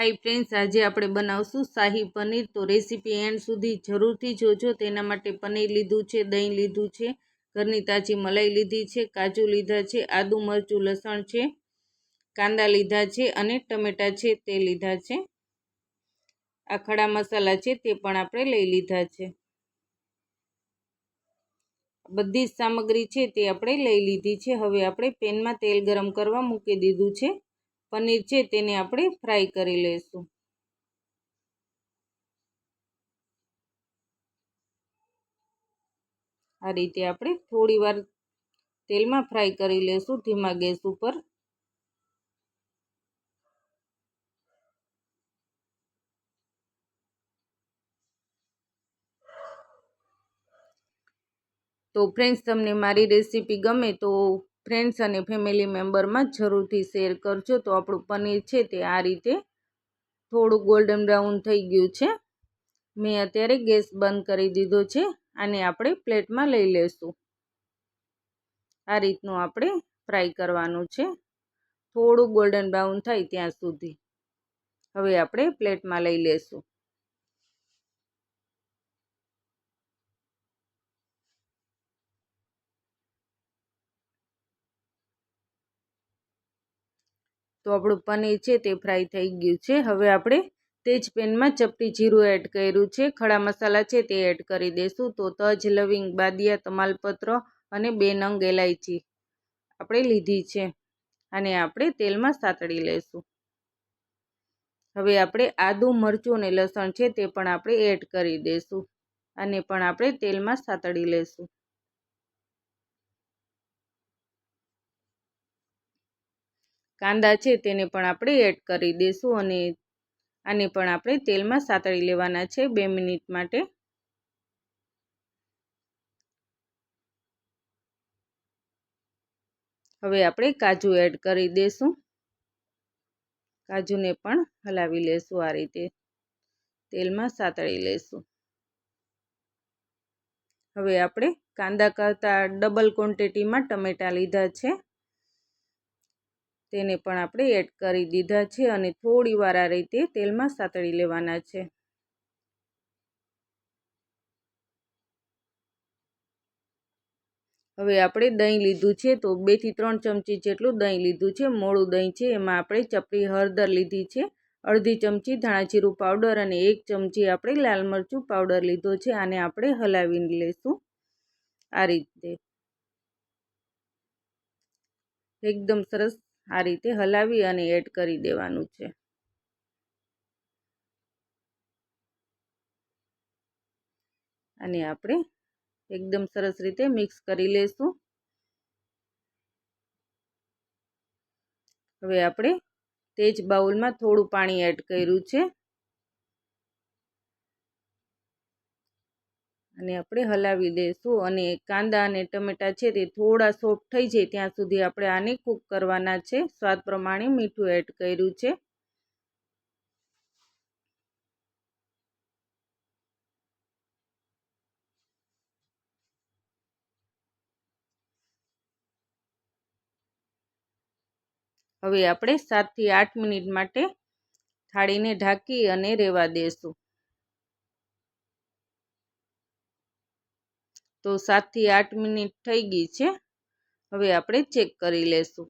High friends, આજે આપણે બનાવશું શાહી પનીર. તો રેસીપી એન્ડ સુધી જરૂરથી જોજો. તેના માટે પનીર લીધું છે, દહીં લીધું છે, ઘરની તાજી મલાઈ લીધી છે, કાજુ લીધા છે, આદુ મરચું, લસણ છે, કાંદા લીધા છે અને ટમેટા છે તે લીધા છે. આ ખડા મસાલા છે તે પણ આપણે લઈ લીધા છે. બધી જ સામગ્રી છે તે આપણે લઈ લીધી છે. હવે આપણે પેનમાં તેલ ગરમ કરવા મૂકી દીધું છે. પનીર છે તેને આપણે ફ્રાય કરી લઈશું. આ રીતે આપણે થોડી વાર તેલમાં ફ્રાય કરી લઈશું ધીમા ગેસ ઉપર. તો ફ્રેન્ડ્સ તમને મારી રેસીપી ગમે તો ફ્રેન્ડ્સ અને ફેમિલી મેમ્બરમાં જરૂરથી શેર કરજો. તો આપણું પનીર છે તે આ રીતે થોડું ગોલ્ડન બ્રાઉન થઈ ગયું છે. મેં અત્યારે ગેસ બંધ કરી દીધો છે આને આપણે પ્લેટમાં લઈ લેશું. આ રીતનું આપણે ફ્રાય કરવાનું છે. થોડું ગોલ્ડન બ્રાઉન થાય ત્યાં સુધી. હવે આપણે પ્લેટમાં લઈ લેશું. તો આપણું પનીર છે તે ફ્રાય થઈ ગયું છે. હવે આપણે તે જ પેનમાં ચપટી જીરું એડ કર્યું છે. ખડા મસાલા છે તે એડ કરી દઈશું તો તજ, લવિંગ, બાદિયા, તમાલપત્ર અને બે નંગ એલાયચી આપણે લીધી છે. અને આપણે તેલમાં સાતળી લઈશું હવે આપણે આદું, મરચું અને લસણ છે તે પણ આપણે એડ કરી દઈશું અને પણ આપણે તેલમાં સાતળી લઈશું કાંદા છે તેને પણ આપણે એડ કરી દઈશું અને આને પણ આપણે તેલમાં સાતળી લેવાના છે બે મિનિટ માટે. હવે આપણે કાજુ એડ કરી દઈશું કાજુને પણ હલાવી લેશું આ રીતે. તેલમાં સાતળી લેશું. હવે આપણે કાંદા કરતાં ડબલ ક્વોન્ટિટીમાં ટમેટાં લીધા છે. તેને પણ આપણે એડ કરી દીધા છે અને થોડી વાર આ રીતે તેલમાં સાતળી લેવાના છે. હવે આપણે દહીં લીધું છે તો બેથી ત્રણ ચમચી જેટલું દહીં લીધું છે. મોળું દહીં છે, એમાં આપણે ચપટી હળદર લીધી છે. અડધી ચમચી ધાણાજીરું પાવડર અને એક ચમચી આપણે લાલ મરચું પાવડર લીધો છે. આને આપણે હલાવી લઈશું આ રીતે. એકદમ સરસ આ રીતે હલાવી અને એડ કરી દેવાનું છે. અને આપણે એકદમ સરસ રીતે મિક્સ કરી લઈશું હવે આપણે તે જ બાઉલમાં થોડું પાણી એડ કર્યું છે. અને આપણે હલાવી દઈશું અને કાંદા અને ટમેટાં છે તે થોડા સોફ્ટ થઈ જાય ત્યાં સુધી આપણે આને કૂક કરવાના છે. સ્વાદ પ્રમાણે મીઠું એડ કર્યું છે. હવે આપણે સાતથી આઠ મિનિટ માટે થાળીને ઢાંકી અને રહેવા દઈશું. તો સાતથી આઠ મિનિટ થઈ ગઈ છે. હવે આપણે ચેક કરી લેશું.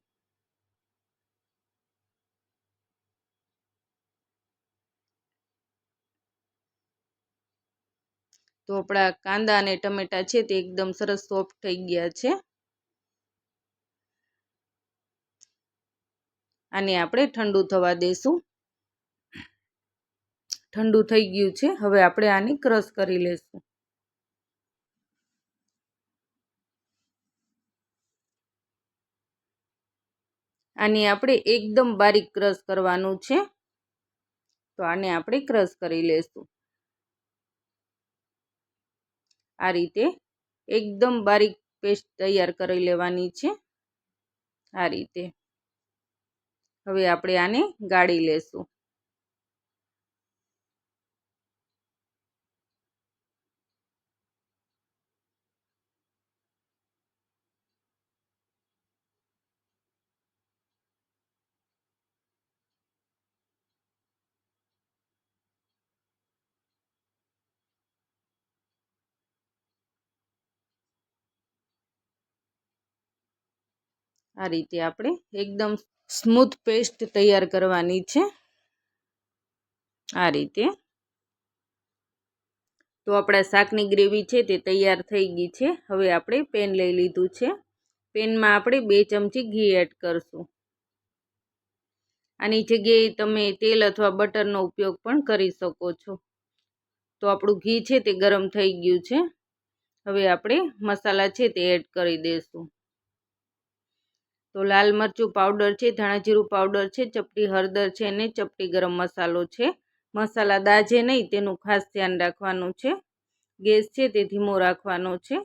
તો આપણા કાંદા અને ટમેટા છે તે એકદમ સરસ સોફ્ટ થઈ ગયા છે. આને આપણે ઠંડુ થવા દઈશું ઠંડુ થઈ ગયું છે. હવે આપણે આને ક્રશ કરી લઈશું આને આપણે એકદમ બારીક ક્રશ કરવાનું છે. તો આને આપણે ક્રશ કરી લઈશું આ રીતે એકદમ બારીક પેસ્ટ તૈયાર કરી લેવાની છે. આ રીતે. હવે આપણે આને ગાળી લેશું. આ રીતે આપણે એકદમ સ્મૂથ પેસ્ટ તૈયાર કરવાની છે. આ રીતે. તો આપણા શાકની ગ્રેવી છે તે તૈયાર થઈ ગઈ છે. હવે આપણે પેન લઈ લીધું છે. પેનમાં આપણે બે ચમચી ઘી એડ કરશું. આની જગ્યાએ તમે તેલ અથવા બટરનો ઉપયોગ પણ કરી શકો છો. તો આપણું ઘી છે તે ગરમ થઈ ગયું છે. હવે આપણે મસાલા છે તે એડ કરી દઈશું તો લાલ મરચું પાવડર છે ધાણાજીરું પાવડર છે, ચપટી હળદર છે અને ચપટી ગરમ મસાલો છે. મસાલા દાજે નહીં, તેનું ખાસ ધ્યાન રાખવાનું છે. ગેસ છે તે ધીમો રાખવાનો છે.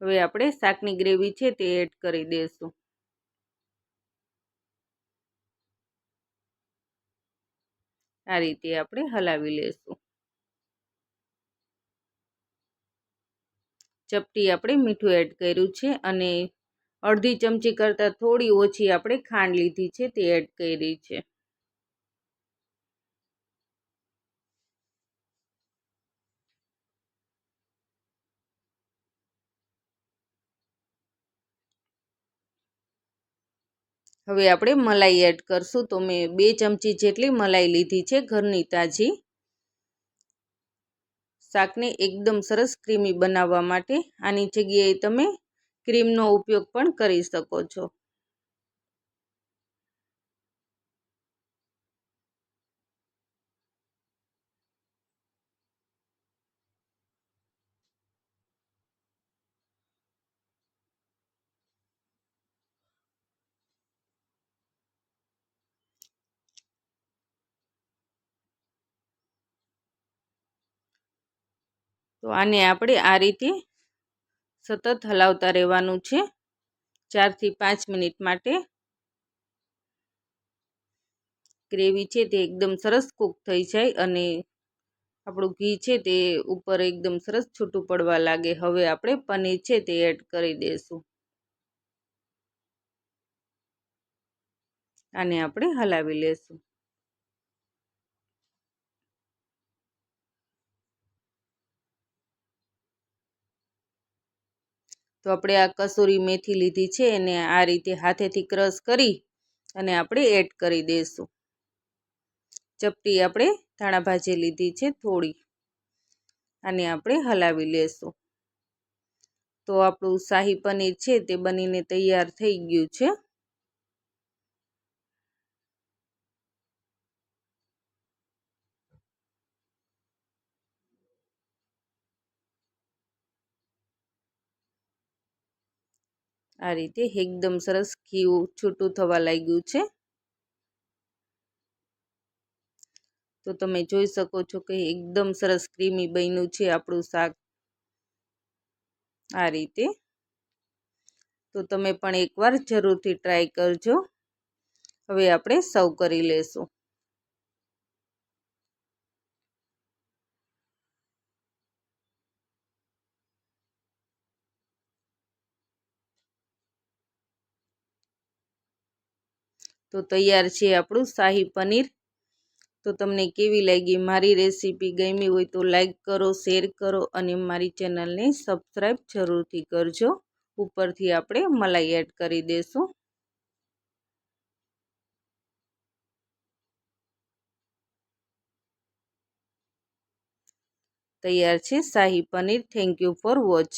હવે આપણે શાકની ગ્રેવી છે, તે એડ કરી દઈશું. આ રીતે આપણે હલાવી લેશું ચપટી આપણે મીઠું એડ કર્યું છે અને અડધી ચમચી કરતાં થોડી ઓછી આપણે ખાંડ લીધી છે તે એડ કરી છે. હવે આપણે મલાઈ એડ કરશું. તો મેં બે ચમચી જેટલી મલાઈ લીધી છે ઘરની તાજી. શાકને એકદમ સરસ ક્રીમી બનાવવા માટે આની જગ્યાએ તમે ક્રીમનો ઉપયોગ પણ કરી શકો છો. તો આને આપણે આ રીતે સતત હલાવતા રહેવાનું છે. ચારથી પાંચ મિનિટ માટે ગ્રેવી છે તે એકદમ સરસ કૂક થઈ જાય અને આપણું ઘી છે તે ઉપર એકદમ સરસ છૂટું પડવા લાગે. હવે આપણે પનીર છે તે એડ કરી દઈશું આને આપણે હલાવી લેશું. તો આપણે આ કસૂરી મેથી લીધી છે એને આ રીતે હાથેથી ક્રશ કરી અને આપણે એડ કરી દઈશું. ચપટી આપણે ધાણા ભાજી લીધી છે થોડી. આને આપણે હલાવી લેશું. તો આપણું શાહી પનીર છે તે બનીને તૈયાર થઈ ગયું છે. આ રીતે એકદમ સરસ ઘી છૂટું થવા લાગ્યું છે. તો તમે જોઈ શકો છો કે એકદમ સરસ ક્રીમી બન્યું છે આપણું શાક. આ રીતે. તો તમે પણ એકવાર જરૂરથી ટ્રાય કરજો. હવે આપણે સર્વ કરી લેશું. તો તૈયાર છે આપણું શાહી પનીર. તો તમને કેવી લાગી મારી રેસીપી ગમી હોય તો લાઈક કરો, શેર કરો અને મારી ચેનલને સબસ્ક્રાઈબ જરૂરથી કરજો. ઉપરથી આપણે મલાઈ એડ કરી દઈશું તૈયાર છે shahi paneer. Thank you for watch.